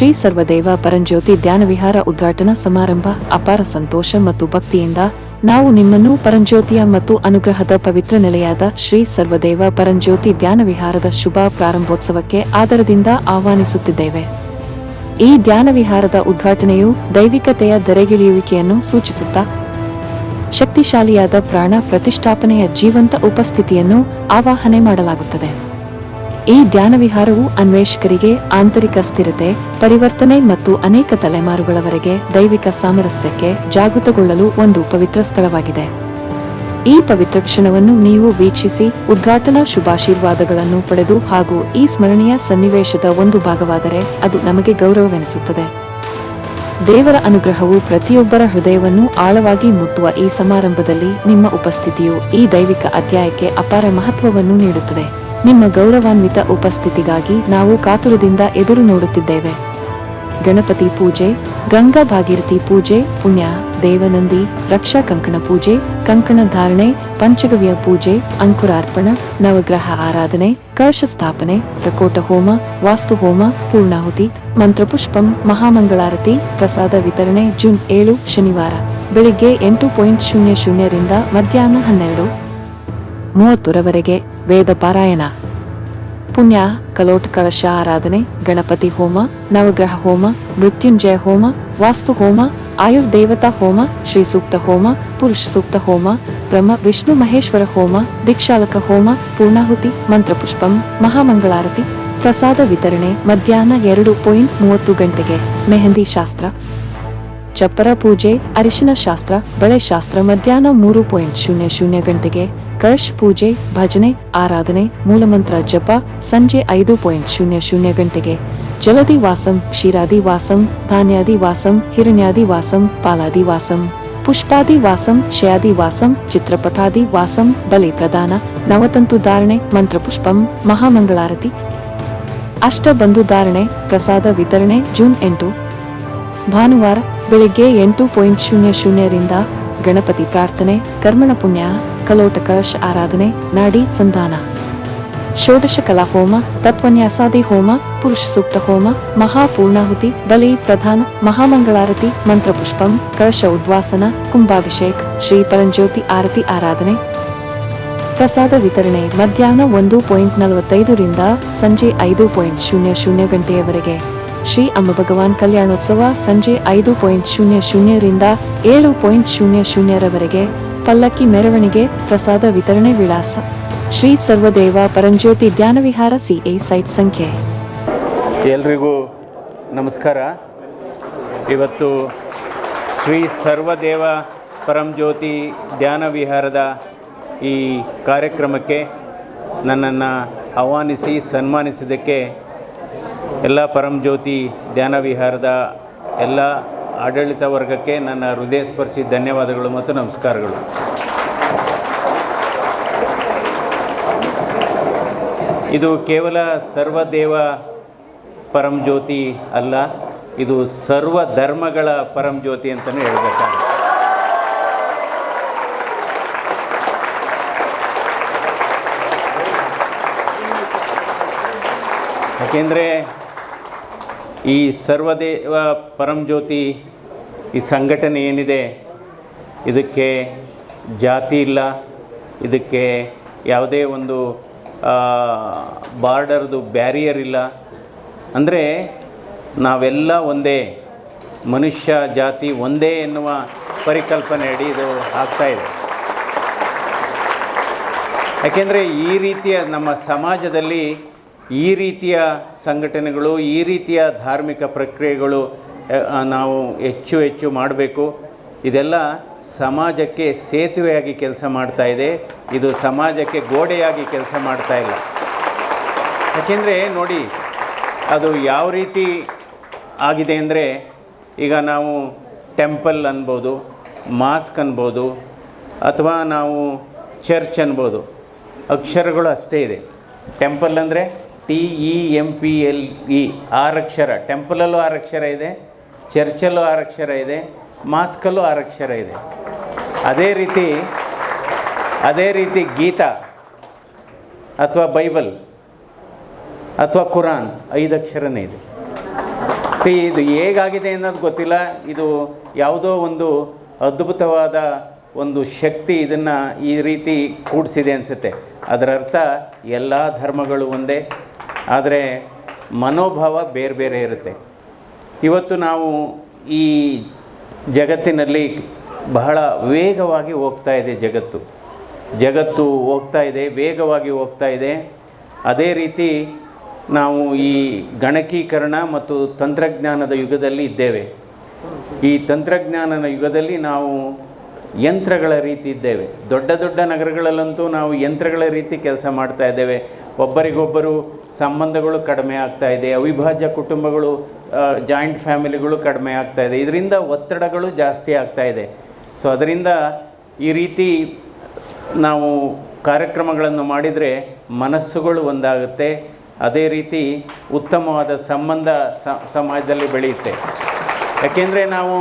ಶ್ರೀ ಸರ್ವದೇವ ಪರಂಜ್ಯೋತಿ ಧ್ಯಾನವಿಹಾರ ಉದ್ಘಾಟನಾ ಸಮಾರಂಭ. ಅಪಾರ ಸಂತೋಷ ಮತ್ತು ಭಕ್ತಿಯಿಂದ ನಾವು ನಿಮ್ಮನ್ನು ಪರಂಜ್ಯೋತಿಯ ಮತ್ತು ಅನುಗ್ರಹದ ಪವಿತ್ರ ನೆಲೆಯಾದ ಶ್ರೀ ಸರ್ವದೇವ ಪರಂಜ್ಯೋತಿ ಧ್ಯಾನವಿಹಾರದ ಶುಭ ಪ್ರಾರಂಭೋತ್ಸವಕ್ಕೆ ಆದರದಿಂದ ಆಹ್ವಾನಿಸುತ್ತಿದ್ದೇವೆ. ಈ ಧ್ಯಾನವಿಹಾರದ ಉದ್ಘಾಟನೆಯು ದೈವಿಕತೆಯ ಧರೆಗಿಳಿಯುವಿಕೆಯನ್ನು ಸೂಚಿಸುತ್ತಾ, ಶಕ್ತಿಶಾಲಿಯಾದ ಪ್ರಾಣ ಪ್ರತಿಷ್ಠಾಪನೆಯ ಜೀವಂತ ಉಪಸ್ಥಿತಿಯನ್ನು ಆವಾಹನೆ ಮಾಡಲಾಗುತ್ತದೆ. ಈ ಧ್ಯಾನ ವಿಹಾರವು ಅನ್ವೇಷಕರಿಗೆ ಆಂತರಿಕ ಸ್ಥಿರತೆ, ಪರಿವರ್ತನೆ ಮತ್ತು ಅನೇಕ ತಲೆಮಾರುಗಳವರೆಗೆ ದೈವಿಕ ಸಾಮರಸ್ಯಕ್ಕೆ ಜಾಗೃತಗೊಳ್ಳಲು ಒಂದು ಪವಿತ್ರ ಸ್ಥಳವಾಗಿದೆ. ಈ ಪವಿತ್ರ ಕ್ಷಣವನ್ನು ನೀವು ವೀಕ್ಷಿಸಿ ಉದ್ಘಾಟನಾ ಶುಭಾಶೀರ್ವಾದಗಳನ್ನು ಪಡೆದು ಹಾಗೂ ಈ ಸ್ಮರಣೀಯ ಸನ್ನಿವೇಶದ ಒಂದು ಭಾಗವಾದರೆ ಅದು ನಮಗೆ ಗೌರವವೆನಿಸುತ್ತದೆ. ದೇವರ ಅನುಗ್ರಹವು ಪ್ರತಿಯೊಬ್ಬರ ಹೃದಯವನ್ನು ಆಳವಾಗಿ ಮುಟ್ಟುವ ಈ ಸಮಾರಂಭದಲ್ಲಿ ನಿಮ್ಮ ಉಪಸ್ಥಿತಿಯು ಈ ದೈವಿಕ ಅಧ್ಯಾಯಕ್ಕೆ ಅಪಾರ ಮಹತ್ವವನ್ನು ನೀಡುತ್ತದೆ. ನಿಮ್ಮ ಗೌರವಾನ್ವಿತ ಉಪಸ್ಥಿತಿಗಾಗಿ ನಾವು ಕಾತುರದಿಂದ ಎದುರು ನೋಡುತ್ತಿದ್ದೇವೆ. ಗಣಪತಿ ಪೂಜೆ, ಗಂಗಾ ಭಾಗೀರಥಿ ಪೂಜೆ, ಪುಣ್ಯ, ದೇವನಂದಿ, ರಕ್ಷಾ ಕಂಕಣ ಪೂಜೆ, ಕಂಕಣ ಧಾರಣೆ, ಪಂಚಗವ್ಯ ಪೂಜೆ, ಅಂಕುರಾರ್ಪಣ, ನವಗ್ರಹ ಆರಾಧನೆ ಕಳಶ ಸ್ಥಾಪನೆ, ಪ್ರಕೋಟ ಹೋಮ, ವಾಸ್ತು ಹೋಮ, ಪೂರ್ಣಾಹುತಿ, ಮಂತ್ರಪುಷ್ಪಂ, ಮಹಾಮಂಗಳಾರತಿ, ಪ್ರಸಾದ ವಿತರಣೆ ಜೂನ್ ಏಳು, ಶನಿವಾರ. ಬೆಳಿಗ್ಗೆ ಎಂಟು ಪಾಯಿಂಟ್ ಶೂನ್ಯ ಶೂನ್ಯರಿಂದ ಮಧ್ಯಾಹ್ನ ಹನ್ನೆರಡು. ಮೂವತ್ತರವರೆಗೆ ವೇದ ಪಾರಾಯಣ. ಪುಣ್ಯ, ಕಲೋಟ್ ಕಳಶ ಆರಾಧನೆ, ಗಣಪತಿ ಹೋಮ, ನವಗ್ರಹ ಹೋಮ, ಮೃತ್ಯುಂಜಯ ಹೋಮ, ವಾಸ್ತು ಹೋಮ, ಆಯುರ್ದೇವತಾ ಹೋಮ ಶ್ರೀ ಸೂಕ್ತ ಹೋಮ, ಪುರುಷ ಸೂಕ್ತ ಹೋಮ, ಬ್ರಹ್ಮ, ವಿಷ್ಣು, ಮಹೇಶ್ವರ ಹೋಮ, ದೀಕ್ಷಾಲಕ ಹೋಮ, ಪೂರ್ಣಾಹುತಿ, ಮಂತ್ರಪುಷ್ಪಂ, ಮಹಾಮಂಗಳಾರತಿ, ಪ್ರಸಾದ ವಿತರಣೆ, ಮಧ್ಯಾಹ್ನ ಎರಡು ಪಾಯಿಂಟ್ ಮೂವತ್ತು ಗಂಟೆಗೆ. ಮೆಹಂದಿ ಶಾಸ್ತ್ರ. ಚಪ್ಪರ ಪೂಜೆ, ಅರಿಶಿನ ಶಾಸ್ತ್ರ, ಬಳೆ ಶಾಸ್ತ್ರ ಮಧ್ಯಾಹ್ನ ಮೂರು ಪಾಯಿಂಟ್ ಶೂನ್ಯ ಶೂನ್ಯ ಗಂಟೆಗೆ. ಕಳಶ್ ಪೂಜೆ, ಭಜನೆ, ಆರಾಧನೆ, ಮೂಲಮಂತ್ರ ಜಪ ಸಂಜೆ ಐದು ಪಾಯಿಂಟ್ ಶೂನ್ಯ ಶೂನ್ಯ ಗಂಟೆಗೆ. ಜಲದಿ ವಾಸಂ, ಕ್ಷೀರಾದಿ ವಾಸಂ, ಧಾನ್ಯಾದಿ ವಾಸಂ, ಹಿರಣ್ಯಾದಿ ವಾಸಂ, ಪಾಲಾದಿ ವಾಸಂ. ಪುಷ್ಪಾದಿ ವಾಸಂ ಶಯಾದಿ ವಾಸಂ, ಚಿತ್ರಪಟಾದಿ ವಾಸಂ, ಬಲಿ ಪ್ರದಾನ, ನವತಂತು ಧಾರಣೆ ಮಂತ್ರಪುಷ್ಪಂ ಮಹಾಮಂಗಳಾರತಿ. ಅಷ್ಟಬಂಧು ಧಾರಣೆ, ಪ್ರಸಾದ ವಿತರಣೆ, ಜೂನ್ ಎಂಟು. ಭಾನುವಾರ, ಬೆಳಿಗ್ಗೆ ಎಂಟು ಪಾಯಿಂಟ್ ಶೂನ್ಯ ಶೂನ್ಯರಿಂದ ಗಣಪತಿ ಪ್ರಾರ್ಥನೆ, ಕರ್ಮಣ ಪುಣ್ಯ. ಕಲೋಟ ಕಳಶ ಆರಾಧನೆ, ನಾಡಿ ಸಂಧಾನ. ಷೋಡಶ ಕಲಾ ಹೋಮ, ತತ್ವನ್ಯಾಸಾದಿ ಹೋಮ, ಪುರುಷ ಸೂಕ್ತ ಹೋಮ ಮಹಾಪೂರ್ಣಾಹುತಿ ಬಲಿ ಪ್ರಧಾನ ಮಹಾಮಂಗಳಾರತಿ ಮಂತ್ರಪುಷ್ಪಂ ಕಳಶ ಉದ್ವಾಸನ, ಕುಂಭಾಭಿಷೇಕ್, ಶ್ರೀ ಪರಂಜ್ಯೋತಿ ಆರತಿ ಆರಾಧನೆ. ಪ್ರಸಾದ ವಿತರಣೆ ಮಧ್ಯಾಹ್ನ ಒಂದು ಪಾಯಿಂಟ್ ನಲವತ್ತೈದರಿಂದ ಸಂಜೆ ಐದು ಪಾಯಿಂಟ್ ಶೂನ್ಯ ಶೂನ್ಯ ಗಂಟೆಯವರೆಗೆ. ಶ್ರೀ ಅಮ್ಮ ಭಗವಾನ್ ಕಲ್ಯಾಣೋತ್ಸವ ಸಂಜೆ ಐದು ಪಾಯಿಂಟ್ ಶೂನ್ಯ ಶೂನ್ಯರಿಂದ ಏಳು ಪಾಯಿಂಟ್ ಶೂನ್ಯ ಶೂನ್ಯರವರೆಗೆ. ಪಲ್ಲಕ್ಕಿ ಮೆರವಣಿಗೆ, ಪ್ರಸಾದ ವಿತರಣೆ ವಿಳಾಸ. ಶ್ರೀ ಸರ್ವದೇವ ಪರಂಜ್ಯೋತಿ ಧ್ಯಾನವಿಹಾರ ಸಿಎ ಸೈಟ್ ಸಂಖ್ಯೆ. ಎಲ್ರಿಗೂ ನಮಸ್ಕಾರ. ಇವತ್ತು ಶ್ರೀ ಸರ್ವದೇವ ಪರಂಜ್ಯೋತಿ ಧ್ಯಾನ ವಿಹಾರದ ಈ ಕಾರ್ಯಕ್ರಮಕ್ಕೆ ನನ್ನನ್ನು ಆಹ್ವಾನಿಸಿ, ಸನ್ಮಾನಿಸಿದ್ದಕ್ಕೆ ಎಲ್ಲ ಪರಂಜ್ಯೋತಿ ಧ್ಯಾನ ವಿಹಾರದ ಎಲ್ಲ ಆಡಳಿತ ವರ್ಗಕ್ಕೆ ನನ್ನ ಹೃದಯ ಸ್ಪರ್ಶಿ ಧನ್ಯವಾದಗಳು ಮತ್ತು ನಮಸ್ಕಾರಗಳು. ಇದು ಕೇವಲ ಸರ್ವದೇವ ಪರಂಜ್ಯೋತಿ ಅಲ್ಲ, ಇದು ಸರ್ವ ಧರ್ಮಗಳ ಪರಂಜ್ಯೋತಿ ಅಂತಲೇ ಹೇಳ್ಬೇಕಾಗುತ್ತೆ. ಯಾಕೆಂದರೆ ಈ ಸರ್ವದೇವ ಪರಂಜ್ಯೋತಿ ಈ ಸಂಘಟನೆ ಏನಿದೆ, ಇದಕ್ಕೆ ಜಾತಿ ಇಲ್ಲ, ಇದಕ್ಕೆ ಯಾವುದೇ ಒಂದು ಬಾರ್ಡರ್ದು ಬ್ಯಾರಿಯರ್ ಇಲ್ಲ. ಅಂದರೆ ನಾವೆಲ್ಲ ಒಂದೇ, ಮನುಷ್ಯ, ಜಾತಿ ಒಂದೇ ಎನ್ನುವ ಪರಿಕಲ್ಪನೆ ಅಡಿ ಇದು ಆಗ್ತಾಯಿದೆ ಯಾಕೆಂದರೆ ಈ ರೀತಿಯ ನಮ್ಮ ಸಮಾಜದಲ್ಲಿ ಈ ರೀತಿಯ ಸಂಘಟನೆಗಳು, ಈ ರೀತಿಯ ಧಾರ್ಮಿಕ ಪ್ರಕ್ರಿಯೆಗಳು ನಾವು ಹೆಚ್ಚು ಹೆಚ್ಚು ಮಾಡಬೇಕು. ಇದೆಲ್ಲ ಸಮಾಜಕ್ಕೆ ಸೇತುವೆಯಾಗಿ ಕೆಲಸ ಮಾಡ್ತಾ ಇದೆ. ಇದು ಸಮಾಜಕ್ಕೆ ಗೋಡೆಯಾಗಿ ಕೆಲಸ ಮಾಡ್ತಾ ಇಲ್ಲ. ಯಾಕೆಂದರೆ ನೋಡಿ, ಅದು ಯಾವ ರೀತಿ ಆಗಿದೆ ಅಂದರೆ, ಈಗ ನಾವು ಟೆಂಪಲ್ ಅನ್ಬೋದು, ಮಾಸ್ಕ್ ಅನ್ಬೋದು, ಅಥವಾ ನಾವು ಚರ್ಚ್ ಅನ್ಬೋದು, ಅಕ್ಷರಗಳು ಅಷ್ಟೇ ಇದೆ. ಟೆಂಪಲ್ ಅಂದರೆ T E M P L E ಆರಕ್ಷರ, ಟೆಂಪಲಲ್ಲೂ ಆರಕ್ಷರ ಇದೆ, ಚರ್ಚಲ್ಲೂ ಆರಕ್ಷರ ಇದೆ, ಮಾಸ್ಕಲ್ಲೂ ಆರಕ್ಷರ ಇದೆ. ಅದೇ ರೀತಿ ಅದೇ ರೀತಿ ಗೀತಾ ಅಥವಾ ಬೈಬಲ್ ಅಥವಾ ಕುರಾನ್ ಐದು ಅಕ್ಷರನೇ ಇದೆ. ಸಿ ಇದು ಹೇಗಾಗಿದೆ ಅನ್ನೋದು ಗೊತ್ತಿಲ್ಲ. ಇದು ಯಾವುದೋ ಒಂದು ಅದ್ಭುತವಾದ ಒಂದು ಶಕ್ತಿ ಇದನ್ನು ಈ ರೀತಿ ಕೂಡಿಸಿದೆ ಅನಿಸುತ್ತೆ. ಅದರ ಅರ್ಥ ಎಲ್ಲ ಧರ್ಮಗಳು ಒಂದೇ. ಆದರೆ ಮನೋಭಾವ ಬೇರೆ ಬೇರೆ ಇರುತ್ತೆ. ಇವತ್ತು ನಾವು ಈ ಜಗತ್ತಿನಲ್ಲಿ ಬಹಳ ವೇಗವಾಗಿ ಹೋಗ್ತಾ ಇದೆ ಜಗತ್ತು. ಜಗತ್ತು ಹೋಗ್ತಾ ಇದೆ, ವೇಗವಾಗಿ ಹೋಗ್ತಾ ಇದೆ. ಅದೇ ರೀತಿ ನಾವು ಈ ಗಣಕೀಕರಣ ಮತ್ತು ತಂತ್ರಜ್ಞಾನದ ಯುಗದಲ್ಲಿ ಇದ್ದೇವೆ. ಈ ತಂತ್ರಜ್ಞಾನದ ಯುಗದಲ್ಲಿ ನಾವು ಯಂತ್ರಗಳ ರೀತಿ ಇದ್ದೇವೆ. ದೊಡ್ಡ ದೊಡ್ಡ ನಗರಗಳಲ್ಲಂತೂ ನಾವು ಯಂತ್ರಗಳ ರೀತಿ ಕೆಲಸ ಮಾಡ್ತಾ ಇದ್ದೇವೆ. ಒಬ್ಬರಿಗೊಬ್ಬರು ಸಂಬಂಧಗಳು ಕಡಿಮೆ ಆಗ್ತಾ ಇದೆ. ಅವಿಭಾಜ್ಯ ಕುಟುಂಬಗಳು ಜಾಯಿಂಟ್ ಫ್ಯಾಮಿಲಿಗಳು ಕಡಿಮೆ ಆಗ್ತಾ ಇದೆ. ಇದರಿಂದ ಒತ್ತಡಗಳು ಜಾಸ್ತಿ ಆಗ್ತಾ ಇದೆ. ಸೊ ಅದರಿಂದ ಈ ರೀತಿ ನಾವು ಕಾರ್ಯಕ್ರಮಗಳನ್ನು ಮಾಡಿದರೆ ಮನಸ್ಸುಗಳು ಒಂದಾಗುತ್ತೆ. ಅದೇ ರೀತಿ ಉತ್ತಮವಾದ ಸಂಬಂಧ ಸಮಾಜದಲ್ಲಿ ಬೆಳೆಯುತ್ತೆ. ಯಾಕೆಂದರೆ ನಾವು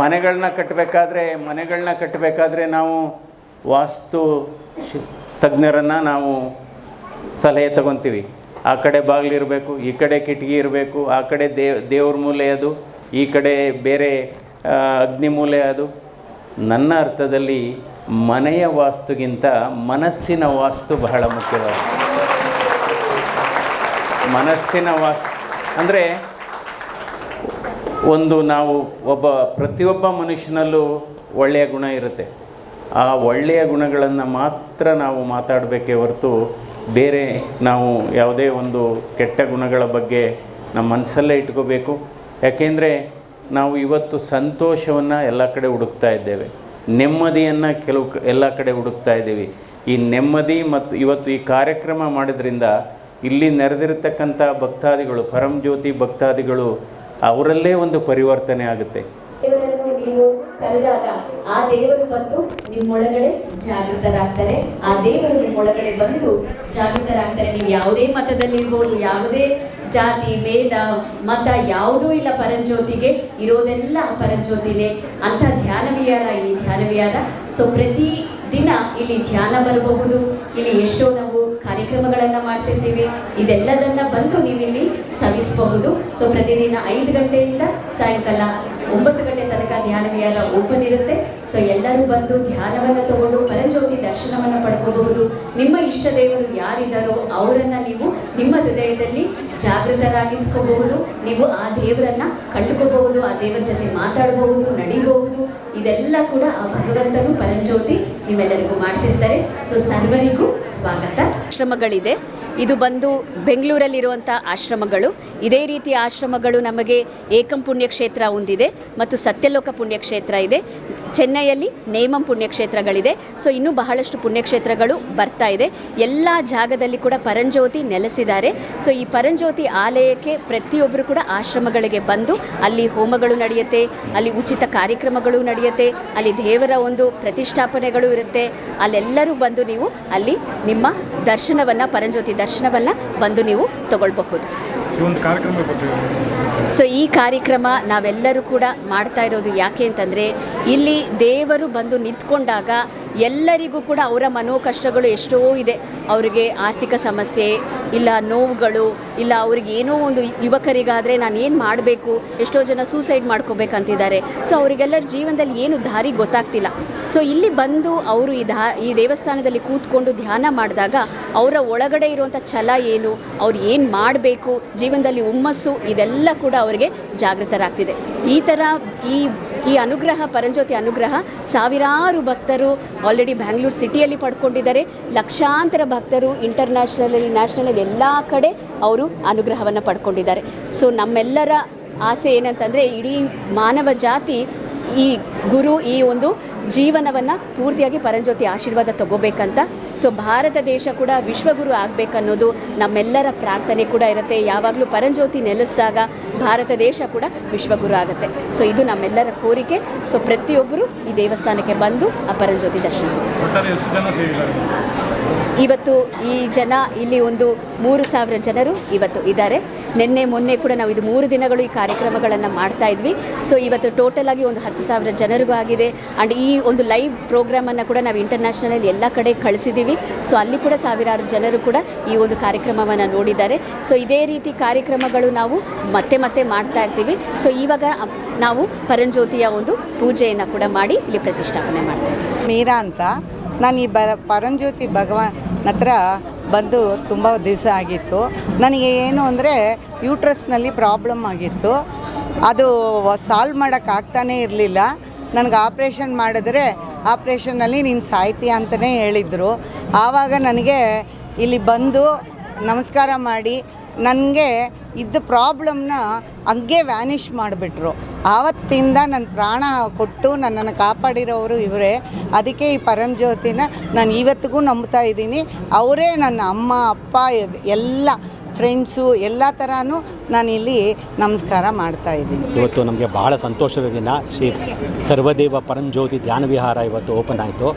ಮನೆಗಳನ್ನ ಕಟ್ಟಬೇಕಾದ್ರೆ ಮನೆಗಳನ್ನ ಕಟ್ಟಬೇಕಾದ್ರೆ ನಾವು ವಾಸ್ತು ತಜ್ಞರನ್ನು ನಾವು ಸಲಹೆ ತಗೊತೀವಿ. ಆ ಕಡೆ ಬಾಗಿಲಿರಬೇಕು ಈ ಕಡೆ ಕಿಟಕಿ ಇರಬೇಕು, ಆ ಕಡೆ ದೇವ್ ದೇವ್ರ ಮೂಲೆ ಅದು, ಈ ಕಡೆ ಬೇರೆ ಅಗ್ನಿ ಮೂಲೆ ಅದು. ನನ್ನ ಅರ್ಥದಲ್ಲಿ ಮನೆಯ ವಾಸ್ತುಗಿಂತ ಮನಸ್ಸಿನ ವಾಸ್ತು ಬಹಳ ಮುಖ್ಯವಾದ. ಮನಸ್ಸಿನ ವಾಸ್ತು ಅಂದರೆ ಒಂದು ನಾವು ಒಬ್ಬ, ಪ್ರತಿಯೊಬ್ಬ ಮನುಷ್ಯನಲ್ಲೂ ಒಳ್ಳೆಯ ಗುಣ ಇರುತ್ತೆ. ಆ ಒಳ್ಳೆಯ ಗುಣಗಳನ್ನು ಮಾತ್ರ ನಾವು ಮಾತಾಡಬೇಕೇ ಹೊರತು ಬೇರೆ ನಾವು ಯಾವುದೇ ಒಂದು ಕೆಟ್ಟ ಗುಣಗಳ ಬಗ್ಗೆ ನಮ್ಮ ಮನಸ್ಸಲ್ಲೇ ಇಟ್ಕೋಬೇಕು. ಯಾಕೆಂದರೆ ನಾವು ಇವತ್ತು ಸಂತೋಷವನ್ನು ಎಲ್ಲ ಕಡೆ ಹುಡುಕ್ತಾ ಇದ್ದೇವೆ. ನೆಮ್ಮದಿಯನ್ನು ಕೆಲವು ಎಲ್ಲ ಕಡೆ ಹುಡುಕ್ತಾ ಇದ್ದೀವಿ. ಈ ನೆಮ್ಮದಿ ಮತ್ತು ಇವತ್ತು ಈ ಕಾರ್ಯಕ್ರಮ ಮಾಡಿದ್ರಿಂದ ಇಲ್ಲಿ ನೆರೆದಿರತಕ್ಕಂಥ ಭಕ್ತಾದಿಗಳು ಪರಂಜ್ಯೋತಿ ಭಕ್ತಾದಿಗಳು ಅವರಲ್ಲೇ ಒಂದು ಪರಿವರ್ತನೆ ಆಗುತ್ತೆ. ದೇವರನ್ನು ನೀವು ಕರೆದಾಗ ಆ ದೇವರು ಬಂದು ನಿಮ್ಮೊಳಗಡೆ ಜಾಗೃತರಾಗ್ತಾರೆ. ಆ ದೇವರು ನಿಮ್ಮೊಳಗಡೆ ಬಂದು ಜಾಗೃತರಾಗ್ತಾರೆ. ನೀವು ಯಾವುದೇ ಮತದಲ್ಲಿರ್ಬೋದು ಯಾವುದೇ ಜಾತಿ, ಭೇದ, ಮತ ಯಾವುದೂ ಇಲ್ಲ ಪರಂಜ್ಯೋತಿಗೆ. ಇರೋದೆಲ್ಲ ಪರಂಜ್ಯೋತಿನೇ. ಅಂತ ಧ್ಯಾನವಿಯಾರ ಈ ಧ್ಯಾನವಿಯಾದ. ಸೊ ಪ್ರತಿ ದಿನ ಇಲ್ಲಿ ಧ್ಯಾನ ಬರಬಹುದು. ಇಲ್ಲಿ ಎಷ್ಟೋ ನಾವು ಕಾರ್ಯಕ್ರಮಗಳನ್ನ ಮಾಡ್ತಿರ್ತೀವಿ. ಇದೆಲ್ಲದನ್ನ ಬಂದು ನೀವಿಲ್ಲಿ ಸವಿಸಬಹುದು. ಸೊ ಪ್ರತಿದಿನ ಐದು ಗಂಟೆಯಿಂದ ಸಾಯಂಕಾಲ ಒಂಬತ್ತು ಗಂಟೆ ತನಕ ಧ್ಯಾನ ವಿಹಾರ ಓಪನ್ ಇರುತ್ತೆ. ಸೊ ಎಲ್ಲರೂ ಬಂದು ಧ್ಯಾನವನ್ನ ತಗೊಂಡು ಪರಂಜ್ಯೋತಿ ದರ್ಶನವನ್ನ ಪಡ್ಕೋಬಹುದು. ನಿಮ್ಮ ಇಷ್ಟ ದೇವರು ಯಾರಿದ್ದಾರೋ ಅವರನ್ನ ನೀವು ನಿಮ್ಮ ಹೃದಯದಲ್ಲಿ ಜಾಗೃತರಾಗಿಸ್ಕೋಬಹುದು. ನೀವು ಆ ದೇವರನ್ನ ಕಂಡುಕೋಬಹುದು, ಆ ದೇವರ ಜೊತೆ ಮಾತಾಡಬಹುದು, ನಡಿಬಹುದು. ಇದೆಲ್ಲ ಕೂಡ ಆ ಭಗವಂತನು ಪರಂಜ್ಯೋತಿ ನಿಮ್ಮೆಲ್ಲರಿಗೂ ಮಾಡ್ತಿರ್ತಾರೆ. ಸೊ ಸರ್ವರಿಗೂ ಸ್ವಾಗತ. ಆಶ್ರಮಗಳಿದೆ. ಇದು ಬಂದು ಬೆಂಗಳೂರಲ್ಲಿರುವಂಥ ಆಶ್ರಮಗಳು. ಇದೇ ರೀತಿ ಆಶ್ರಮಗಳು ನಮಗೆ ಏಕಂ ಪುಣ್ಯಕ್ಷೇತ್ರ ಹೊಂದಿದೆ ಮತ್ತು ಸತ್ಯಲೋಕ ಪುಣ್ಯಕ್ಷೇತ್ರ ಇದೆ. ಚೆನ್ನೈಯಲ್ಲಿ ನೇಮಂ ಪುಣ್ಯಕ್ಷೇತ್ರಗಳಿದೆ. ಸೊ ಇನ್ನೂ ಬಹಳಷ್ಟು ಪುಣ್ಯಕ್ಷೇತ್ರಗಳು ಬರ್ತಾ ಇದೆ. ಎಲ್ಲ ಜಾಗದಲ್ಲಿ ಕೂಡ ಪರಂಜ್ಯೋತಿ ನೆಲೆಸಿದ್ದಾರೆ. ಸೊ ಈ ಪರಂಜ್ಯೋತಿ ಆಲಯಕ್ಕೆ ಪ್ರತಿಯೊಬ್ಬರು ಕೂಡ ಆಶ್ರಮಗಳಿಗೆ ಬಂದು ಅಲ್ಲಿ ಹೋಮಗಳು ನಡೆಯುತ್ತೆ, ಅಲ್ಲಿ ಉಚಿತ ಕಾರ್ಯಕ್ರಮಗಳು ನಡೆಯುತ್ತೆ, ಅಲ್ಲಿ ದೇವರ ಒಂದು ಪ್ರತಿಷ್ಠಾಪನೆಗಳು ಇರುತ್ತೆ. ಅಲ್ಲೆಲ್ಲರೂ ಬಂದು ನೀವು ಅಲ್ಲಿ ನಿಮ್ಮ ದರ್ಶನವನ್ನು, ಪರಂಜ್ಯೋತಿ ದರ್ಶನವನ್ನು ಬಂದು ನೀವು ತಗೊಳ್ಬಹುದು. ಸೊ ಈ ಕಾರ್ಯಕ್ರಮ ನಾವೆಲ್ಲರೂ ಕೂಡ ಮಾಡ್ತಾ ಇರೋದು ಯಾಕೆ ಅಂತಂದರೆ, ಇಲ್ಲಿ ದೇವರು ಬಂದು ನಿಂತ್ಕೊಂಡಾಗ ಎಲ್ಲರಿಗೂ ಕೂಡ ಅವರ ಮನೋಕಷ್ಟಗಳು ಎಷ್ಟೋ ಇದೆ. ಅವರಿಗೆ ಆರ್ಥಿಕ ಸಮಸ್ಯೆ, ಇಲ್ಲ ನೋವುಗಳು, ಇಲ್ಲ ಅವ್ರಿಗೆ ಏನೋ ಒಂದು ಯುವಕರಿಗಾದರೆ ನಾನು ಏನು ಮಾಡಬೇಕು, ಎಷ್ಟೋ ಜನ ಸೂಸೈಡ್ ಮಾಡ್ಕೋಬೇಕಂತಿದ್ದಾರೆ. ಸೊ ಅವರಿಗೆಲ್ಲರ ಜೀವನದಲ್ಲಿ ಏನು ದಾರಿ ಗೊತ್ತಾಗ್ತಿಲ್ಲ. ಸೊ ಇಲ್ಲಿ ಬಂದು ಅವರು ಈ ಧಾ, ಈ ದೇವಸ್ಥಾನದಲ್ಲಿ ಕೂತ್ಕೊಂಡು ಧ್ಯಾನ ಮಾಡಿದಾಗ ಅವರ ಒಳಗಡೆ ಇರುವಂಥ ಛಲ ಏನು, ಅವ್ರು ಏನು ಮಾಡಬೇಕು, ಜೀವನದಲ್ಲಿ ಹುಮ್ಮಸ್ಸು, ಇದೆಲ್ಲ ಕೂಡ ಅವರಿಗೆ ಜಾಗೃತರಾಗ್ತಿದೆ. ಈ ಥರ ಈ ಈ ಅನುಗ್ರಹ, ಪರಂಜ್ಯೋತಿ ಅನುಗ್ರಹ ಸಾವಿರಾರು ಭಕ್ತರು ಆಲ್ರೆಡಿ ಬ್ಯಾಂಗ್ಳೂರು ಸಿಟಿಯಲ್ಲಿ ಪಡ್ಕೊಂಡಿದ್ದಾರೆ. ಲಕ್ಷಾಂತರ ಭಕ್ತರು ಇಂಟರ್ನ್ಯಾಷನಲಲ್ಲಿ ನ್ಯಾಷನಲಲ್ಲಿ ಎಲ್ಲ ಕಡೆ ಅವರು ಅನುಗ್ರಹವನ್ನು ಪಡ್ಕೊಂಡಿದ್ದಾರೆ. ಸೊ ನಮ್ಮೆಲ್ಲರ ಆಸೆ ಏನಂತಂದರೆ ಇಡೀ ಮಾನವ ಜಾತಿ ಈ ಗುರು ಈ ಒಂದು ಜೀವನವನ್ನು ಪೂರ್ತಿಯಾಗಿ ಪರಂಜ್ಯೋತಿ ಆಶೀರ್ವಾದ ತಗೋಬೇಕಂತ. ಸೊ ಭಾರತ ದೇಶ ಕೂಡ ವಿಶ್ವಗುರು ಆಗಬೇಕನ್ನೋದು ನಮ್ಮೆಲ್ಲರ ಪ್ರಾರ್ಥನೆ ಕೂಡ ಇರುತ್ತೆ. ಯಾವಾಗಲೂ ಪರಂಜ್ಯೋತಿ ನೆಲೆಸಿದಾಗ ಭಾರತ ದೇಶ ಕೂಡ ವಿಶ್ವಗುರು ಆಗುತ್ತೆ. ಸೊ ಇದು ನಮ್ಮೆಲ್ಲರ ಕೋರಿಕೆ. ಸೊ ಪ್ರತಿಯೊಬ್ಬರು ಈ ದೇವಸ್ಥಾನಕ್ಕೆ ಬಂದು ಆ ಪರಂಜ್ಯೋತಿ ದರ್ಶನ ಇವತ್ತು ಈ ಜನ, ಇಲ್ಲಿ ಒಂದು ಮೂರು ಸಾವಿರ ಜನರು ಇವತ್ತು ಇದ್ದಾರೆ. ನಿನ್ನೆ, ಮೊನ್ನೆ ಕೂಡ ನಾವು ಇದು ಮೂರು ದಿನಗಳು ಈ ಕಾರ್ಯಕ್ರಮಗಳನ್ನು ಮಾಡ್ತಾ ಇದ್ವಿ. ಸೊ ಇವತ್ತು ಟೋಟಲ್ ಆಗಿ ಒಂದು ಹತ್ತು ಸಾವಿರ ಜನರಿಗೂ ಆಗಿದೆ. ಆ್ಯಂಡ್ ಈ ಒಂದು ಲೈವ್ ಪ್ರೋಗ್ರಾಮನ್ನು ಕೂಡ ನಾವು ಇಂಟರ್ನ್ಯಾಷನಲ್ ಎಲ್ಲ ಕಡೆ ಕಳಿಸಿದ್ದೀವಿ ಸೊ ಅಲ್ಲಿ ಕೂಡ ಸಾವಿರಾರು ಜನರು ಕೂಡ ಈ ಒಂದು ಕಾರ್ಯಕ್ರಮವನ್ನು ನೋಡಿದ್ದಾರೆ. ಸೊ ಇದೇ ರೀತಿ ಕಾರ್ಯಕ್ರಮಗಳು ನಾವು ಮತ್ತೆ ಮತ್ತೆ ಮಾಡ್ತಾ ಇರ್ತೀವಿ. ಸೊ ಇವಾಗ ನಾವು ಪರಂಜ್ಯೋತಿಯ ಒಂದು ಪೂಜೆಯನ್ನು ಕೂಡ ಮಾಡಿ ಇಲ್ಲಿ ಪ್ರತಿಷ್ಠಾಪನೆ ಮಾಡ್ತಾ ಇದ್ದೀವಿ. ಮೀರಾ ಅಂತ. ನಾನು ಈ ಬ, ಪರಂಜ್ಯೋತಿ ಭಗವಾನ್ ಹತ್ರ ಬಂದು ತುಂಬ ದಿವಸ ಆಗಿತ್ತು. ನನಗೆ ಏನು ಅಂದರೆ ಯೂಟ್ರಸ್ನಲ್ಲಿ ಪ್ರಾಬ್ಲಮ್ ಆಗಿತ್ತು. ಅದು ಸಾಲ್ವ್ ಮಾಡೋಕ್ಕಾಗ್ತಾನೇ ಇರಲಿಲ್ಲ. ನನಗೆ ಆಪ್ರೇಷನ್ ಮಾಡಿದ್ರೆ ಆಪ್ರೇಷನ್ನಲ್ಲಿ ನೀನು ಸಾಯ್ತೀಯ ಅಂತಲೇ ಹೇಳಿದರು. ಆವಾಗ ನನಗೆ ಇಲ್ಲಿ ಬಂದು ನಮಸ್ಕಾರ ಮಾಡಿ ನನಗೆ ಇದ್ದ ಪ್ರಾಬ್ಲಮ್ನ ಹಂಗೆ ವ್ಯಾನಿಷ್ ಮಾಡಿಬಿಟ್ರು. ಆವತ್ತಿಂದ ನನ್ನ ಪ್ರಾಣ ಕೊಟ್ಟು ನನ್ನನ್ನು ಕಾಪಾಡಿರೋರು ಇವರೇ. ಅದಕ್ಕೆ ಈ ಪರಂಜ್ಯೋತಿನ ನಾನು ಇವತ್ತಿಗೂ ನಂಬ್ತಾ ಇದ್ದೀನಿ. ಅವರೇ ನನ್ನ ಅಮ್ಮ, ಅಪ್ಪ ಎಲ್ಲ ಫ್ರೆಂಡ್ಸು ಎಲ್ಲ ಥರನೂ ಇಲ್ಲಿ ನಮಸ್ಕಾರ ಮಾಡ್ತಾ ಇದ್ದೀನಿ. ಇವತ್ತು ನಮಗೆ ಬಹಳ ಸಂತೋಷದ ದಿನ. ಶ್ರೀ ಸರ್ವದೇವ ಪರಂಜ್ಯೋತಿ ಧ್ಯಾನ ವಿಹಾರ ಇವತ್ತು ಓಪನ್ ಆಯಿತು.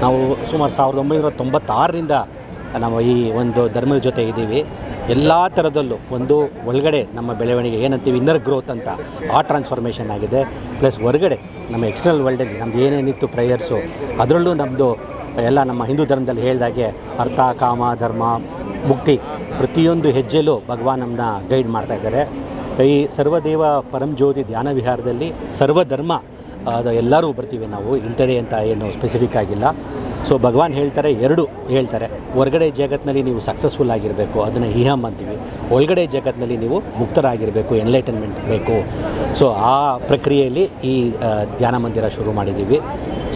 ನಾವು ಸುಮಾರು ಸಾವಿರದ ಒಂಬೈನೂರ ತೊಂಬತ್ತಾರರಿಂದ ನಾವು ಈ ಒಂದು ಧರ್ಮದ ಜೊತೆ ಇದ್ದೀವಿ. ಎಲ್ಲ ಥರದಲ್ಲೂ ಒಂದು ಒಳಗಡೆ ನಮ್ಮ ಬೆಳವಣಿಗೆ ಏನಂತೀವಿ ಇನ್ನರ್ ಗ್ರೋತ್ ಅಂತ ಆ ಟ್ರಾನ್ಸ್ಫಾರ್ಮೇಷನ್ ಆಗಿದೆ. ಪ್ಲಸ್ ಹೊರಗಡೆ ನಮ್ಮ ಎಕ್ಸ್ಟರ್ನಲ್ ವರ್ಲ್ಡಲ್ಲಿ ನಮ್ದು ಏನೇನಿತ್ತು ಪ್ರೇಯರ್ಸು ಅದರಲ್ಲೂ ನಮ್ಮದು ಎಲ್ಲ ನಮ್ಮ ಹಿಂದೂ ಧರ್ಮದಲ್ಲಿ ಹೇಳಿದಾಗೆ ಅರ್ಥ, ಕಾಮ, ಧರ್ಮ, ಮುಕ್ತಿ ಪ್ರತಿಯೊಂದು ಹೆಜ್ಜೆಲೂ ಭಗವಾನ್ ನಮ್ಮನ್ನ ಗೈಡ್ ಮಾಡ್ತಾ ಇದ್ದಾರೆ. ಈ ಸರ್ವದೇವ ಪರಂಜ್ಯೋತಿ ಧ್ಯಾನ ವಿಹಾರದಲ್ಲಿ ಸರ್ವಧರ್ಮ, ಅದು ಎಲ್ಲರೂ ಬರ್ತೀವಿ ನಾವು. ಇಂಥದೇ ಅಂತ ಏನು ಸ್ಪೆಸಿಫಿಕ್ ಆಗಿಲ್ಲ. ಸೊ ಭಗವಾನ್ ಹೇಳ್ತಾರೆ, ಎರಡು ಹೇಳ್ತಾರೆ. ಹೊರಗಡೆ ಜಗತ್ತಿನಲ್ಲಿ ನೀವು ಸಕ್ಸಸ್ಫುಲ್ ಆಗಿರಬೇಕು, ಅದನ್ನು ಹಿಹಮ್ ಅಂತೀವಿ. ಒಳಗಡೆ ಜಗತ್ತಿನಲ್ಲಿ ನೀವು ಮುಕ್ತರಾಗಿರಬೇಕು ಎನ್ಲೈಟನ್ಮೆಂಟ್ ಬೇಕು. ಸೊ ಆ ಪ್ರಕ್ರಿಯೆಯಲ್ಲಿ ಈ ಧ್ಯಾನ ಮಂದಿರ ಶುರು ಮಾಡಿದ್ದೀವಿ.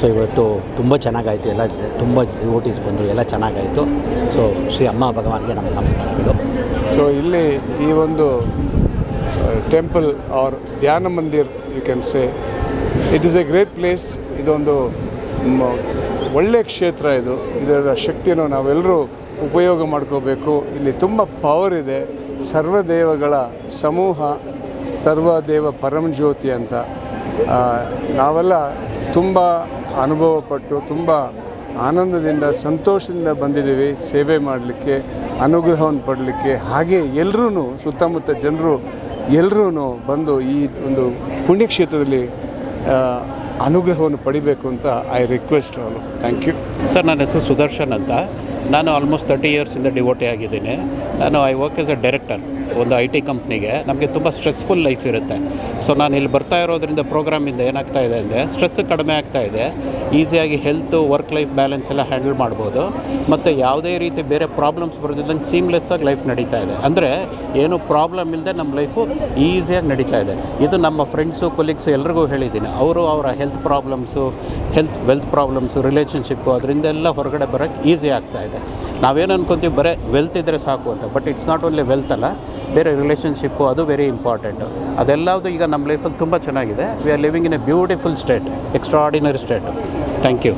ಸೊ ಇವತ್ತು ತುಂಬ ಚೆನ್ನಾಗಾಯಿತು, ಎಲ್ಲ ತುಂಬ ಡಿವೋಟೀಸ್ ಬಂದರು, ಎಲ್ಲ ಚೆನ್ನಾಗಾಯಿತು. ಸೊ ಶ್ರೀ ಅಮ್ಮ ಭಗವಾನ್ಗೆ ನಮ್ಮ ನಮಸ್ಕಾರಗಳು ಸೊ ಇಲ್ಲಿ ಈ ಒಂದು ಟೆಂಪಲ್ ಆರ್ ಧ್ಯಾನ ಮಂದಿರ್ you can say it is a great place ಇದೊಂದು ಒಳ್ಳೆಯ ಕ್ಷೇತ್ರ ಇದು. ಇದರ ಶಕ್ತಿಯನ್ನು ನಾವೆಲ್ಲರೂ ಉಪಯೋಗ ಮಾಡ್ಕೋಬೇಕು. ಇಲ್ಲಿ ತುಂಬ ಪವರ್ ಇದೆ. ಸರ್ವದೇವಗಳ ಸಮೂಹ, ಸರ್ವದೇವ ಪರಮಜ್ಯೋತಿ ಅಂತ. ನಾವೆಲ್ಲ ತುಂಬ ಅನುಭವಪಟ್ಟು, ತುಂಬ ಆನಂದದಿಂದ, ಸಂತೋಷದಿಂದ ಬಂದಿದ್ದೀವಿ. ಸೇವೆ ಮಾಡಲಿಕ್ಕೆ, ಅನುಗ್ರಹವನ್ನು ಪಡಲಿಕ್ಕೆ. ಹಾಗೆ ಎಲ್ಲರೂ ಸುತ್ತಮುತ್ತ ಜನರು ಎಲ್ಲರೂ ಬಂದು ಈ ಒಂದು ಪುಣ್ಯಕ್ಷೇತ್ರದಲ್ಲಿ ಅನುಗ್ರಹವನ್ನು ಪಡಿಬೇಕು ಅಂತ ಐ ರಿಕ್ವೆಸ್ಟ್ ಅವನು. ಥ್ಯಾಂಕ್ ಯು ಸರ್ ನನ್ನ ಹೆಸರು ಸುದರ್ಶನ್ ಅಂತ. ನಾನು ಆಲ್ಮೋಸ್ಟ್ ತರ್ಟಿ ಇಯರ್ಸಿಂದ ಡಿವೋಟಿ ಆಗಿದ್ದೀನಿ. ನಾನು I work as a director ಒಂದು ಐ ಟಿ ಕಂಪ್ನಿಗೆ, ನಮಗೆ ತುಂಬ ಸ್ಟ್ರೆಸ್ಫುಲ್ ಲೈಫ್ ಇರುತ್ತೆ. ಸೊ ನಾನು ಇಲ್ಲಿ ಬರ್ತಾ ಇರೋದ್ರಿಂದ ಪ್ರೋಗ್ರಾಮಿಂದ ಏನಾಗ್ತಾ ಇದೆ ಅಂದರೆ ಸ್ಟ್ರೆಸ್ ಕಡಿಮೆ ಆಗ್ತಾ ಇದೆ. ಈಸಿಯಾಗಿ ಹೆಲ್ತು ವರ್ಕ್ ಲೈಫ್ ಬ್ಯಾಲೆನ್ಸ್ ಎಲ್ಲ ಹ್ಯಾಂಡಲ್ ಮಾಡ್ಬೋದು. ಮತ್ತು ಯಾವುದೇ ರೀತಿ ಬೇರೆ ಪ್ರಾಬ್ಲಮ್ಸ್ ಬರೋದಿಲ್ಲ ಸೀಮ್ಲೆಸ್ ಆಗಿ ಲೈಫ್ ನಡೀತಾ ಇದೆ. ಅಂದರೆ, ಏನು ಪ್ರಾಬ್ಲಮ್ ಇಲ್ಲದೆ ನಮ್ಮ ಲೈಫು ಈಸಿಯಾಗಿ ನಡೀತಾ ಇದೆ. ಇದು ನಮ್ಮ ಫ್ರೆಂಡ್ಸು ಕೊಲೀಗ್ಸು ಎಲ್ರಿಗೂ ಹೇಳಿದ್ದೀನಿ. ಅವರು ಅವರ health problems health wealth problems relationship ಅದರಿಂದೆಲ್ಲ ಹೊರಗಡೆ ಬರೋಕ್ಕೆ ಈಸಿ ಆಗ್ತಾ ಇದೆ. ನಾವೇನು ಅನ್ಕೊತೀವಿ, ಬರೀ ವೆಲ್ತ್ ಇದ್ದರೆ ಸಾಕು ಅಂತ. But it's not only wealth ಅಲ್ಲ ಬೇರೆ ರಿಲೇಷನ್ಶಿಪ್ಪು ಅದು ವೆರಿ ಇಂಪಾರ್ಟೆಂಟ್ ಅದೆಲ್ಲದು ಈಗ ನಮ್ಮ ಲೈಫಲ್ಲಿ ತುಂಬ ಚೆನ್ನಾಗಿದೆ. We are living in a beautiful state extraordinary state thank you